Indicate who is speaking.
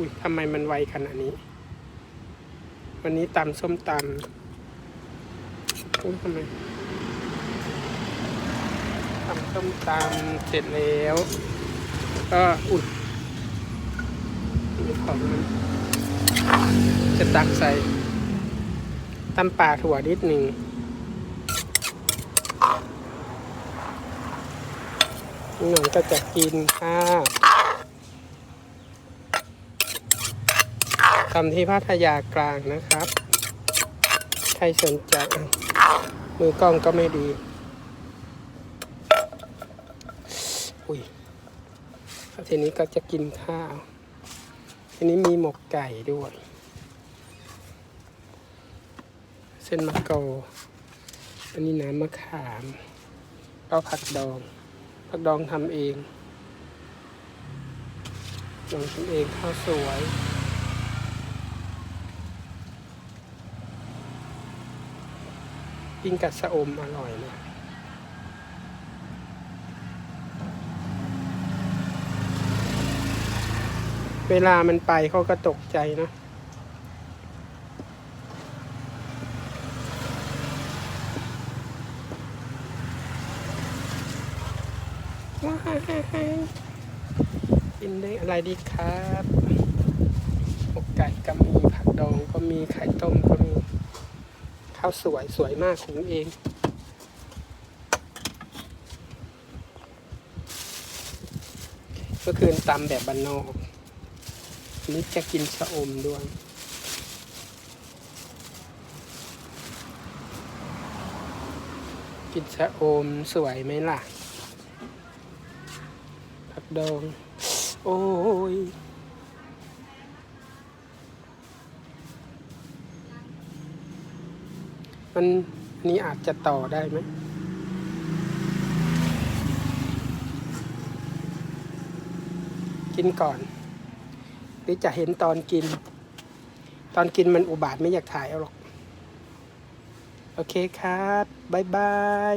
Speaker 1: อุ้ยทำไมมันไวขนาดนี้ วันนี้ตำส้มตำอุ้ยทำไมตำส้มตำเสร็จแล้ว ก็อุ้ยนี่ของมันจะตักใส่ตำป่าถั่วนิดหนึ่งหน่อยก็จะกินข้าวำที่พัทยากลางนะครับ ใครสนใจ มือกล้องก็ไม่ดี อุ้ยทีนี้ก็จะกินข้าว ทีนี้มีหมกไก่ด้วย เส้นมะกออันนี้น้ำมะขามก็ผักดอง ผักดองทำเองลองทำเองข้าวสวย ปิ้งกัดสะอมอร่อยนะเวลามันไปเขาก็ตกใจนะว้ายกินได้อะไรดีครับอกไก่ก็มีผักดองก็มีไข่ต้มก็มี ข้าวสวยสวยมากของเอง ก็คือตำแบบบ้านนอกนนี้จะกินชะอมด้วยกินชะอมสวยไหมล่ะผักดอง โอ้ย มันนนี้อาจจะต่อได้ไหมกินก่อน หรือจะเห็นตอนกิน ตอนกินมันอุบาทไม่อยากถ่ายเอาหรอก โอเคครับ บ๊ายบาย